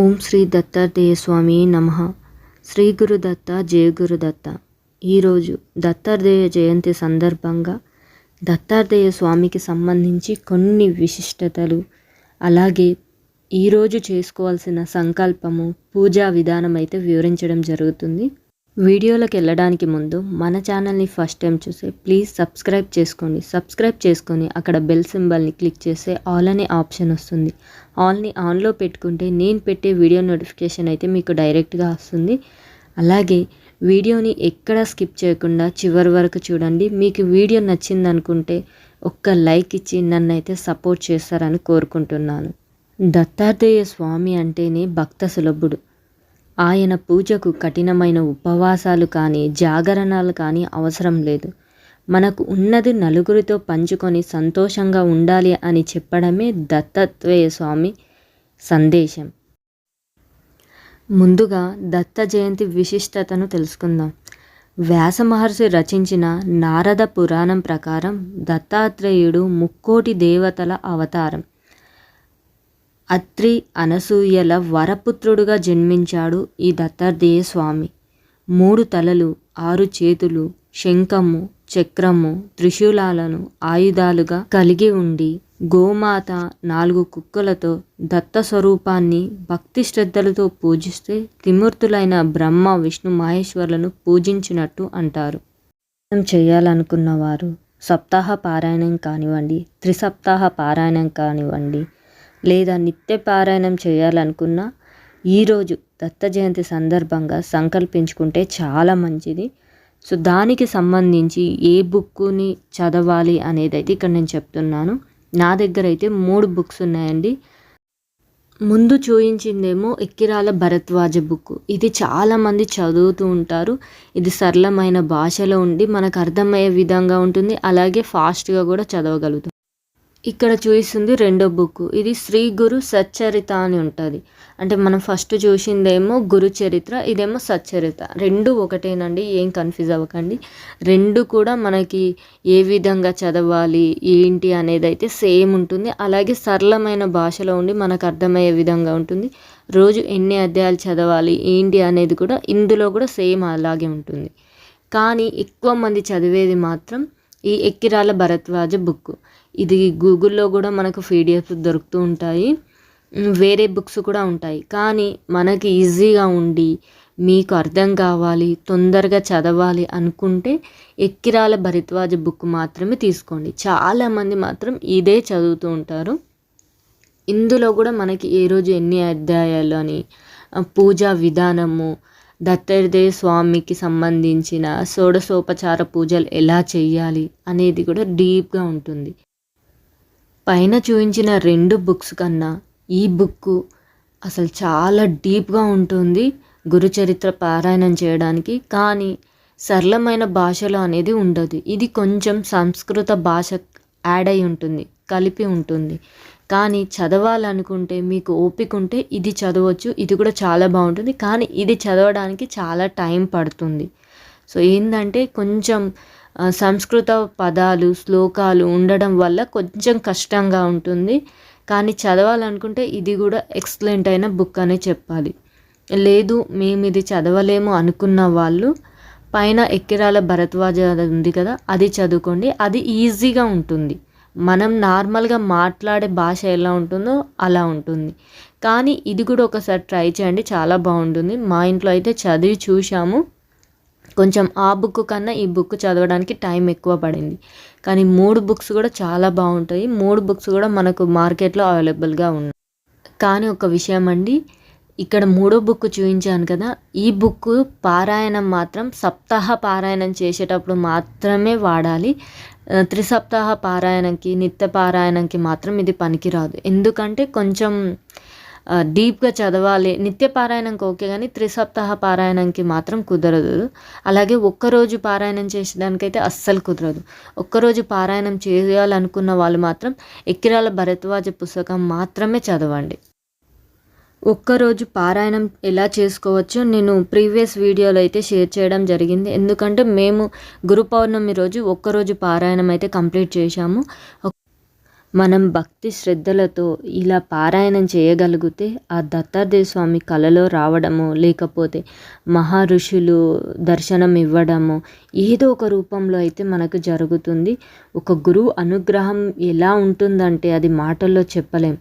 ఓం శ్రీ దత్తాత్రేయ స్వామి నమ. శ్రీ గురు దత్త జయ గురు దత్త. ఈరోజు దత్తాత్రేయ జయంతి సందర్భంగా దత్తాత్రేయ స్వామికి సంబంధించి కొన్ని విశిష్టతలు అలాగే ఈరోజు చేసుకోవాల్సిన సంకల్పము పూజా విధానం అయితే వివరించడం జరుగుతుంది. వీడియోలోకి వెళ్ళడానికి ముందు మన ఛానల్ని ఫస్ట్ టైం చూస్తే ప్లీజ్ సబ్స్క్రైబ్ చేసుకోండి సబ్స్క్రైబ్ చేసుకొని అక్కడ బెల్ సింబల్ని క్లిక్ చేస్తే ఆల్ అనే ఆప్షన్ వస్తుంది. ఆల్ని ఆన్లో పెట్టుకుంటే నేను పెట్టే వీడియో నోటిఫికేషన్ అయితే మీకు డైరెక్ట్గా వస్తుంది. అలాగే వీడియోని ఎక్కడ స్కిప్ చేయకుండా చివరి వరకు చూడండి. మీకు వీడియో నచ్చిందనుకుంటే ఒక్క లైక్ ఇచ్చి నన్ను అయితే సపోర్ట్ చేస్తారని కోరుకుంటున్నాను. దత్తాత్రేయ స్వామి అంటేనే భక్త సులభుడు. ఆయన పూజకు కఠినమైన ఉపవాసాలు కానీ జాగరణాలు కానీ అవసరం లేదు. మనకు ఉన్నది నలుగురితో పంచుకొని సంతోషంగా ఉండాలి అని చెప్పడమే దత్తత్రేయ స్వామి సందేశం. ముందుగా దత్త జయంతి విశిష్టతను తెలుసుకుందాం. వ్యాస మహర్షి రచించిన నారద పురాణం ప్రకారం దత్తాత్రేయుడు ముక్కోటి దేవతల అవతారం. అత్రి అనసూయల వరపుత్రుడుగా జన్మించాడు ఈ దత్తాత్రేయ స్వామి మూడు తలలు ఆరు చేతులు శంఖము చక్రము త్రిశూలాలను ఆయుధాలుగా కలిగి ఉండి గోమాత నాలుగు కుక్కలతో దత్త స్వరూపాన్ని భక్తి శ్రద్ధలతో పూజిస్తే త్రిమూర్తులైన బ్రహ్మ విష్ణు మహేశ్వరులను పూజించినట్టు అంటారు. చేయాలనుకున్న వారు సప్తాహ పారాయణం కానివ్వండి త్రిసప్తాహ పారాయణం కానివ్వండి లేదా నిత్య పారాయణం చేయాలనుకున్నా ఈరోజు దత్త జయంతి సందర్భంగా సంకల్పించుకుంటే చాలా మంచిది. సో దానికి సంబంధించి ఏ బుక్కుని చదవాలి అనేది అయితే ఇక్కడ నేను చెప్తున్నాను. నా దగ్గర అయితే మూడు బుక్స్ ఉన్నాయండి. ముందు చూయించిందేమో ఎక్కిరాల భరద్వాజ బుక్ ఇది చాలామంది చదువుతూ ఉంటారు. ఇది సరళమైన భాషలో ఉండి మనకు అర్థమయ్యే విధంగా ఉంటుంది. అలాగే ఫాస్ట్గా కూడా చదవగలుగుతాం. ఇక్కడ చూస్తుంది రెండో బుక్. ఇది శ్రీ గురు సచ్చరిత అని ఉంటుంది. అంటే మనం ఫస్ట్ చూసిందేమో గురు చరిత్ర ఇదేమో సచ్చరిత. రెండు ఒకటేనండి ఏం కన్ఫ్యూజ్ అవ్వకండి. రెండు కూడా మనకి ఏ విధంగా చదవాలి ఏంటి అనేది అయితే సేమ్ ఉంటుంది. అలాగే సరళమైన భాషలో ఉండి మనకు అర్థమయ్యే విధంగా ఉంటుంది. రోజు ఎన్ని అధ్యాయాలు చదవాలి ఏంటి అనేది కూడా ఇందులో కూడా సేమ్ అలాగే ఉంటుంది. కానీ ఎక్కువ మంది చదివేది మాత్రం ఈ ఎక్కిరాల భరద్వాజ బుక్. ఇది గూగుల్లో కూడా మనకు పీడిఎఫ్ దొరుకుతూ ఉంటాయి. వేరే బుక్స్ కూడా ఉంటాయి. కానీ మనకి ఈజీగా ఉండి మీకు అర్థం కావాలి తొందరగా చదవాలి అనుకుంటే ఎక్కిరాల భరద్వాజ బుక్ మాత్రమే తీసుకోండి. చాలామంది మాత్రం ఇదే చదువుతూ ఉంటారు. ఇందులో కూడా మనకి ఏ రోజు ఎన్ని అధ్యాయాలు అని పూజా విధానము దత్తాత్రేయ స్వామికి సంబంధించిన షోడశోపచార పూజలు ఎలా చేయాలి అనేది కూడా డీప్గా ఉంటుంది. పైన చూపించిన రెండు బుక్స్ కన్నా ఈ బుక్ అసలు చాలా డీప్గా ఉంటుంది గురుచరిత్ర పారాయణం చేయడానికి. కానీ సరళమైన భాషలో అనేది ఉండదు. ఇది కొంచెం సంస్కృత భాష యాడ్ అయి ఉంటుంది కలిపి ఉంటుంది. కానీ చదవాలనుకుంటే మీకు ఓపిక ఉంటే ఇది చదవచ్చు ఇది కూడా చాలా బాగుంటుంది. కానీ ఇది చదవడానికి చాలా టైం పడుతుంది. సో ఏంటంటే కొంచెం సంస్కృత పదాలు శ్లోకాలు ఉండడం వల్ల కొంచెం కష్టంగా ఉంటుంది. కానీ చదవాలనుకుంటే ఇది కూడా ఎక్సలెంట్ అయిన బుక్ అనే చెప్పాలి. లేదు మేము ఇది చదవలేము అనుకున్న వాళ్ళు పైన ఎక్కిరాల భరద్వాజ ఉంది కదా అది చదువుకోండి. అది ఈజీగా ఉంటుంది. మనం నార్మల్గా మాట్లాడే భాష ఎలా ఉంటుందో అలా ఉంటుంది. కానీ ఇది కూడా ఒకసారి ట్రై చేయండి చాలా బాగుంటుంది. మా ఇంట్లో అయితే చదివి చూసాము కొంచెం ఆ బుక్ కన్నా ఈ బుక్ చదవడానికి టైం ఎక్కువ పడింది. కానీ మూడు బుక్స్ కూడా చాలా బాగుంటాయి. మూడు బుక్స్ కూడా మనకు మార్కెట్లో అవైలబుల్గా ఉన్నాయి. కానీ ఒక విషయం అండి ఇక్కడ మూడో బుక్ చూపించాను కదా ఈ బుక్ పారాయణం మాత్రం సప్తాహ పారాయణం చేసేటప్పుడు మాత్రమే వాడాలి. త్రిసప్తాహ పారాయణంకి నిత్య పారాయణంకి మాత్రం ఇది పనికిరాదు. ఎందుకంటే కొంచెం డీప్గా చదవాలి. నిత్య పారాయణంకి ఓకే కానీ త్రిసప్తాహ పారాయణంకి మాత్రం కుదరదు. అలాగే ఒక్కరోజు పారాయణం చేసేదానికైతే అస్సలు కుదరదు. ఒక్కరోజు పారాయణం చేయాలనుకున్న వాళ్ళు మాత్రం ఎక్కిరాల భరద్వాజ పుస్తకం మాత్రమే చదవండి. ఒక్కరోజు పారాయణం ఎలా చేసుకోవచ్చో నేను ప్రీవియస్ వీడియోలో అయితే షేర్ చేయడం జరిగింది. ఎందుకంటే మేము గురు పౌర్ణమి రోజు ఒక్కరోజు పారాయణం అయితే కంప్లీట్ చేశాము. మనం భక్తి శ్రద్ధలతో ఇలా పారాయణం చేయగలిగితే ఆ దత్తాత్రేయ స్వామి కలలో రావడము లేకపోతే మహా ఋషులు దర్శనం ఇవ్వడము ఏదో ఒక రూపంలో అయితే మనకు జరుగుతుంది. ఒక గురువు అనుగ్రహం ఎలా ఉంటుందంటే అది మాటల్లో చెప్పలేం.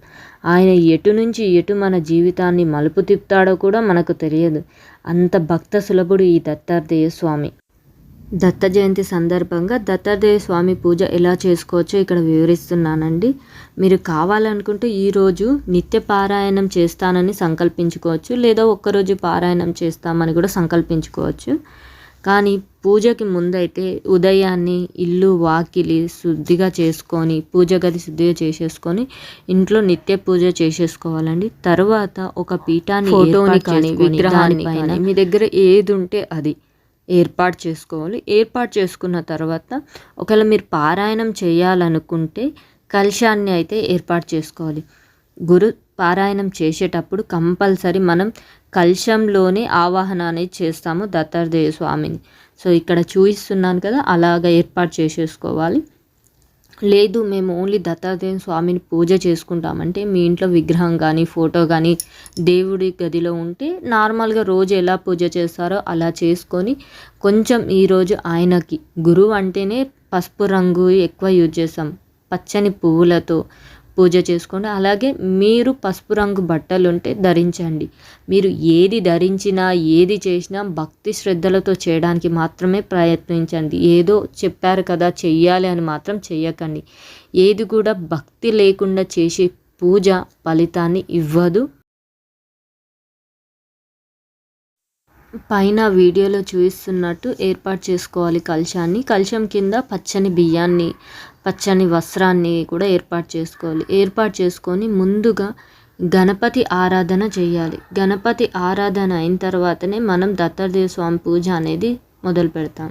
ఆయన ఎటు నుంచి ఎటు మన జీవితాన్ని మలుపు తిప్పుతాడో కూడా మనకు తెలియదు. అంత భక్త సులభుడు ఈ దత్తాత్రేయ స్వామి దత్త జయంతి సందర్భంగా దత్తాత్రేయ స్వామి పూజ ఎలా చేసుకోవచ్చో ఇక్కడ వివరిస్తున్నానండి. మీరు కావాలనుకుంటే ఈరోజు నిత్య పారాయణం చేస్తానని సంకల్పించుకోవచ్చు లేదా ఒక్కరోజు పారాయణం చేస్తామని కూడా సంకల్పించుకోవచ్చు. కానీ పూజకి ముందైతే ఉదయాన్నే ఇల్లు వాకిలి శుద్ధిగా చేసుకొని పూజ గది శుద్ధిగా చేసేసుకొని ఇంట్లో నిత్య పూజ చేసేసుకోవాలండి. తర్వాత ఒక పీఠాన్ని ఫోటోని కానీ విగ్రహాన్ని పైన మీ దగ్గర ఏది ఉంటే అది. ఏర్పాటు చేసుకోవాలి. ఏర్పాటు చేసుకున్న తర్వాత ఒకవేళ మీరు పారాయణం చేయాలనుకుంటే కలశాన్ని అయితే ఏర్పాటు చేసుకోవాలి. గురు పారాయణం చేసేటప్పుడు కంపల్సరీ మనం కలశంలోనే ఆవాహన అనేది చేస్తాము దత్తాత్రేయ స్వామిని. సో ఇక్కడ చూపిస్తున్నాను కదా అలాగ ఏర్పాటు చేసేసుకోవాలి. లేదు మేము ఓన్లీ దత్తాత్రేయ స్వామిని పూజ చేసుకుంటామంటే మీ ఇంట్లో విగ్రహం కానీ ఫోటో కానీ దేవుడి గదిలో ఉంటే నార్మల్గా రోజు ఎలా పూజ చేస్తారో అలా చేసుకొని కొంచెం ఈరోజు ఆయనకి గురువు అంటేనే పసుపు రంగు ఎక్కువ యూజ్ చేస్తాం. పచ్చని పువ్వులతో పూజ చేసుకోండి. అలాగే మీరు పసుపు రంగు బట్టలు ఉంటే ధరించండి. మీరు ఏది ధరించినా ఏది చేసినా భక్తి శ్రద్ధలతో చేయడానికి మాత్రమే ప్రయత్నించండి. ఏదో చెప్పారు కదా చెయ్యాలి అని మాత్రం చెయ్యకండి. ఏది కూడా భక్తి లేకుండా చేసే పూజ ఫలితాన్ని ఇవ్వదు. పైన వీడియోలో చూపిస్తున్నట్టు ఏర్పాటు చేసుకోవాలి కలశాన్ని. కలశం కింద పచ్చని బియ్యాన్ని పచ్చని వస్త్రాన్ని కూడా ఏర్పాటు చేసుకోవాలి. ఏర్పాటు చేసుకొని ముందుగా గణపతి ఆరాధన చేయాలి. గణపతి ఆరాధన అయిన తర్వాతనే మనం దత్తాత్రేయ స్వామి పూజ అనేది మొదలు పెడతాం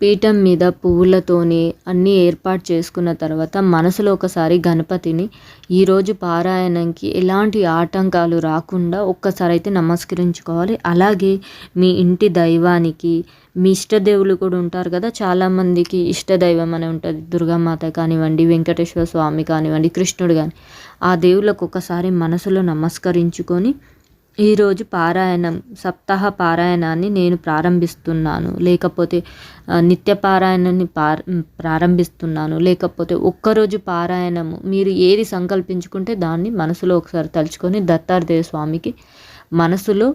పీఠం మీద పువ్వులతోని అన్నీ ఏర్పాటు చేసుకున్న తర్వాత మనసులో ఒకసారి గణపతిని ఈరోజు పారాయణంకి ఎలాంటి ఆటంకాలు రాకుండా ఒక్కసారి అయితే నమస్కరించుకోవాలి. అలాగే మీ ఇంటి దైవానికి మీ ఇష్టదేవులు కూడా ఉంటారు కదా చాలామందికి ఇష్టదైవం అని ఉంటుంది. దుర్గామాత కానివ్వండి వెంకటేశ్వర స్వామి కానివ్వండి కృష్ణుడు కానీ ఆ దేవుళ్ళకు ఒకసారి మనసులో నమస్కరించుకొని ఈరోజు పారాయణం సప్తాహ పారాయణాన్ని నేను ప్రారంభిస్తున్నాను. లేకపోతే నిత్య పారాయణాన్ని ప్రారంభిస్తున్నాను. లేకపోతే ఒక్కరోజు పారాయణము మీరు ఏది సంకల్పించుకుంటే దాన్ని మనసులో ఒకసారి తలుచుకొని దత్తాత్రేయ స్వామికి మనసులో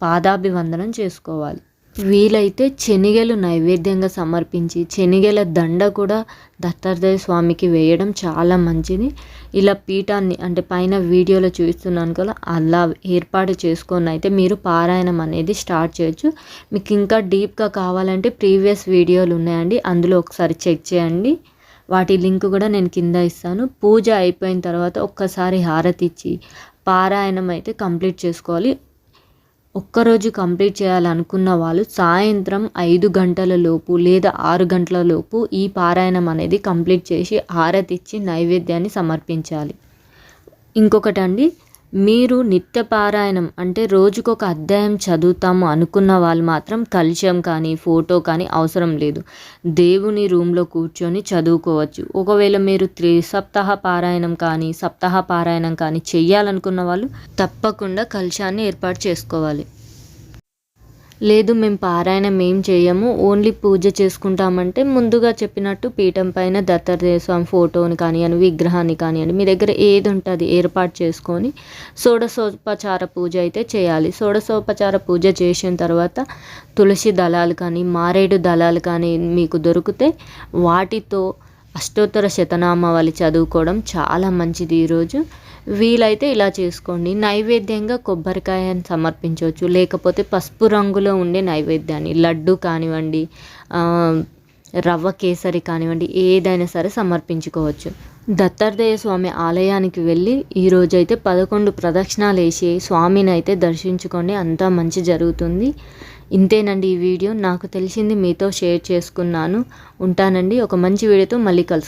పాదాభివందనం చేసుకోవాలి. వీలైతే శనగలు నైవేద్యంగా సమర్పించి శనగల దండ కూడా దత్తాత్రేయ స్వామికి వేయడం చాలా మంచిది. ఇలా పీఠాన్ని అంటే పైన వీడియోలో చూస్తున్నాను కదా అలా ఏర్పాటు చేసుకొని అయితే మీరు పారాయణం అనేది స్టార్ట్ చేయొచ్చు. మీకు ఇంకా డీప్గా కావాలంటే ప్రీవియస్ వీడియోలు ఉన్నాయండి అందులో ఒకసారి చెక్ చేయండి. వాటి లింక్ కూడా నేను కింద ఇస్తాను. పూజ అయిపోయిన తర్వాత ఒక్కసారి హారతి ఇచ్చి పారాయణం అయితే కంప్లీట్ చేసుకోవాలి. ఒక్కరోజు కంప్లీట్ చేయాలనుకున్న వాళ్ళు సాయంత్రం ఐదు గంటల లోపు లేదా ఆరు గంటల లోపు ఈ పారాయణం అనేది కంప్లీట్ చేసి హారతిచ్చి నైవేద్యాన్ని సమర్పించాలి. ఇంకొకటండి మీరు నిత్య పారాయణం అంటే రోజుకొక అధ్యాయం చదువుతాము అనుకున్న వాళ్ళు మాత్రం కలిశం కానీ ఫోటో కానీ అవసరం లేదు. దేవుని రూమ్లో కూర్చొని చదువుకోవచ్చు. ఒకవేళ మీరు త్రిసప్తాహ పారాయణం కానీ సప్తాహ పారాయణం కానీ చెయ్యాలనుకున్న వాళ్ళు తప్పకుండా కలిశాన్ని ఏర్పాటు చేసుకోవాలి. లేదు మేము పారాయణం ఏం చేయము ఓన్లీ పూజ చేసుకుంటామంటే ముందుగా చెప్పినట్టు పీఠం పైన దత్తాత్రేయ స్వామి ఫోటోని కానివ్వండి విగ్రహాన్ని కానివ్వండి మీ దగ్గర ఏది ఉంటుంది ఏర్పాటు చేసుకొని సోడసోపచార పూజ అయితే చేయాలి. సోడసోపచార పూజ చేసిన తర్వాత తులసి దళాలు కానీ మారేడు దళాలు కానీ మీకు దొరికితే వాటితో అష్టోత్తర శతనామావళి చదువుకోవడం చాలా మంచిది ఈరోజు. వీలైతే ఇలా చేసుకోండి. నైవేద్యంగా కొబ్బరికాయని సమర్పించవచ్చు. లేకపోతే పసుపు రంగులో ఉండే నైవేద్యాన్ని లడ్డు కానివ్వండి రవ్వ కేసరి కానివ్వండి ఏదైనా సరే సమర్పించుకోవచ్చు. దత్తాత్రేయ స్వామి ఆలయానికి వెళ్ళి ఈరోజైతే పదకొండు ప్రదక్షిణాలు వేసి స్వామిని అయితే దర్శించుకోండి అంతా మంచి జరుగుతుంది. ఇంతేనండి ఈ వీడియో. నాకు తెలిసింది మీతో షేర్ చేసుకున్నాను. ఉంటానండి. ఒక మంచి వీడియోతో మళ్ళీ కలుసు